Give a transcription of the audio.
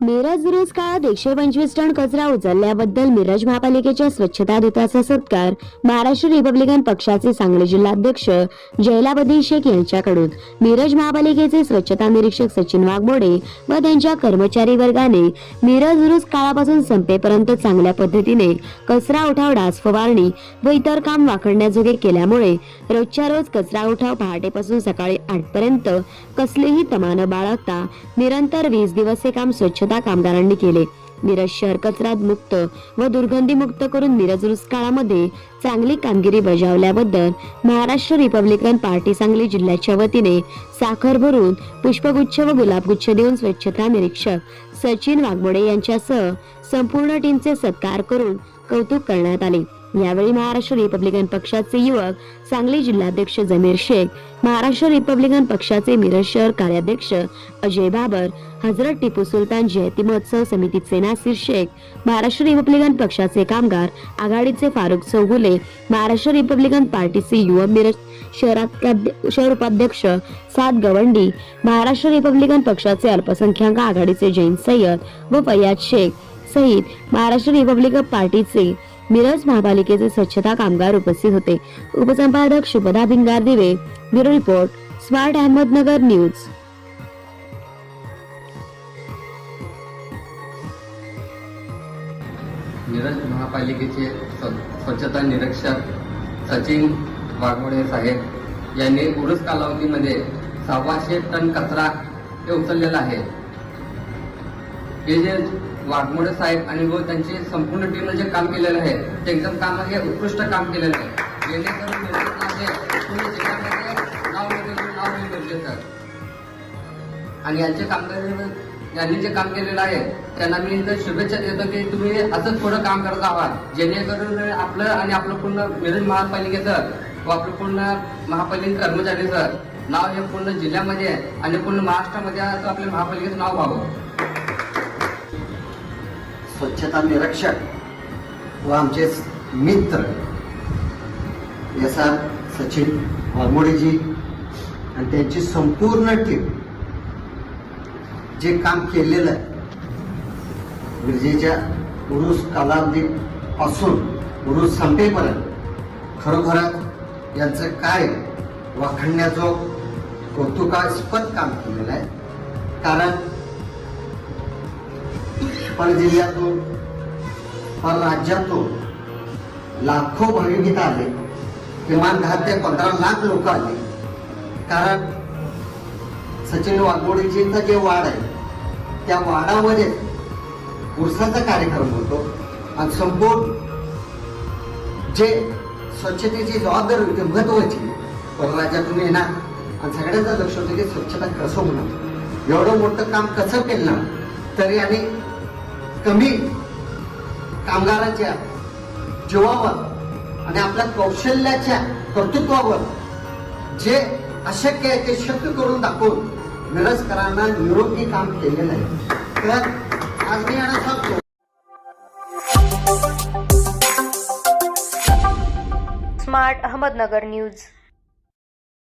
मिरज रोज काळात एकशे पंचवीस टन कचरा उचलल्याबद्दल मिरज महापालिकेच्या स्वच्छता दूताचा सत्कार महाराष्ट्र रिपब्लिकन पक्षाचे सांगली जिल्हाध्यक्ष जयलाबद्दीन शेख यांच्याकडून. मिरज महापालिकेचे स्वच्छता निरीक्षक सचिन वाघमोडे व त्यांच्या कर्मचारी वर्गाने मिरज रोज काळापासून संपेपर्यंत चांगल्या पद्धतीने कचरा उठाव डास फवारणी व इतर काम वाखडण्याजोगे केल्यामुळे रोजच्या रोज कचरा उठाव पहाटेपासून सकाळी आठपर्यंत कसलेही कसलीही तमा न बाळगता निरंतर वीस दिवस हे काम स्वच्छ स्वच्छता कामगारांनी केले. मिरज शहर कचरा मुक्त व दुर्गंधी मुक्त करून मिरज काळामध्ये चांगली कामगिरी बजावल्याबद्दल महाराष्ट्र रिपब्लिकन पार्टी सांगली जिल्ह्याच्या वतीने साखर भरून पुष्पगुच्छ व गुलाबगुच्छ देऊन स्वच्छता निरीक्षक सचिन वाघमोडे यांच्यासह संपूर्ण टीमचे सत्कार करून कौतुक करण्यात आले. यावेळी महाराष्ट्र रिपब्लिकन पक्षाचे युवक सांगली जिल्हाध्यक्ष जमीर शेख महाराष्ट्र रिपब्लिकन पक्षाचे मिरज शहर कार्याध्यक्ष अजय बाबर हजरत टिपू सुलतान जयंती महोत्सव समितीचे नासिर शेख महाराष्ट्र रिपब्लिकन पक्षाचे कामगार आघाडीचे फारुख चौगुले महाराष्ट्र रिपब्लिकन पार्टीचे युवा मिरज शहरात शहर उपाध्यक्ष सात गवंडी महाराष्ट्र रिपब्लिकन पक्षाचे अल्पसंख्याक आघाडीचे जैन सय्यद व फैयाद शेख सहित महाराष्ट्र रिपब्लिकन पार्टीचे मिरज महापालिकेचे स्वच्छता कामगार उपस्थित होते. उपसंपादक Shubhada Bhingardive bureau report smart Ahmednagar news. Miraj महापालिकेचे स्वच्छता निरीक्षक सचिन वाघमोडे साहेब यांनी उरुस कालावधीमध्ये सव्वाशे टन कचरा हे उचललेला आहे. हे जे वाघमोडे साहेब आणि व त्यांची संपूर्ण टीमनं जे काम केलेलं आहे ते एकदम काम हे उत्कृष्ट काम केलेलं आहे. जेणेकरून जिल्ह्यामध्ये नाव आणि यांचे कामगार यांनी जे काम केलेलं आहे त्यांना मी इथं शुभेच्छा देतो की तुम्ही असंच थोडं काम करत आहात जेणेकरून आपलं आणि आपलं पूर्ण मिरज महापालिकेचं व आपलं पूर्ण महापालिका कर्मचारीचं नाव हे पूर्ण जिल्ह्यामध्ये आणि पूर्ण महाराष्ट्रामध्ये असं आपल्या महापालिकेचं नाव व्हावं. स्वच्छता निरीक्षक व आमचे मित्र यसा सचिन वाघमोडेजी. आणि त्यांची संपूर्ण टीम जे काम केलेलं आहे विजेच्या उरुस कालावधीपासून उरुस संपेपर्यंत खरोखरच यांचं काय वाखणण्याचं कौतुकास्पद काम केलेलं आहे. कारण पर जिल्ह्यातून पर राज्यातून लाखो भाविक आले. किमान दहा ते पंधरा लाख लोक आले. कारण सचिन वाघमोडीजींचा जे वाड आहे त्या वाडामध्ये उरसाचा कार्यक्रम होतो. आणि संपूर्ण जे स्वच्छतेची जबाबदारी होती महत्वाची परराज्यातून येणार. आणि सगळ्यांचं लक्ष होतं की स्वच्छता कसं होणार. एवढं मोठं काम कसं केलं तरी आणि कमी कामगाराच्या जीवावर आणि आपल्या कौशल्याच्या कर्तृत्वावर जे अशक्य आहे ते शक्य करून दाखवून मिरजकरांना निरोगी काम केलेलं आहे. तर आज मी यांना सांगतो. Smart Ahmednagar news.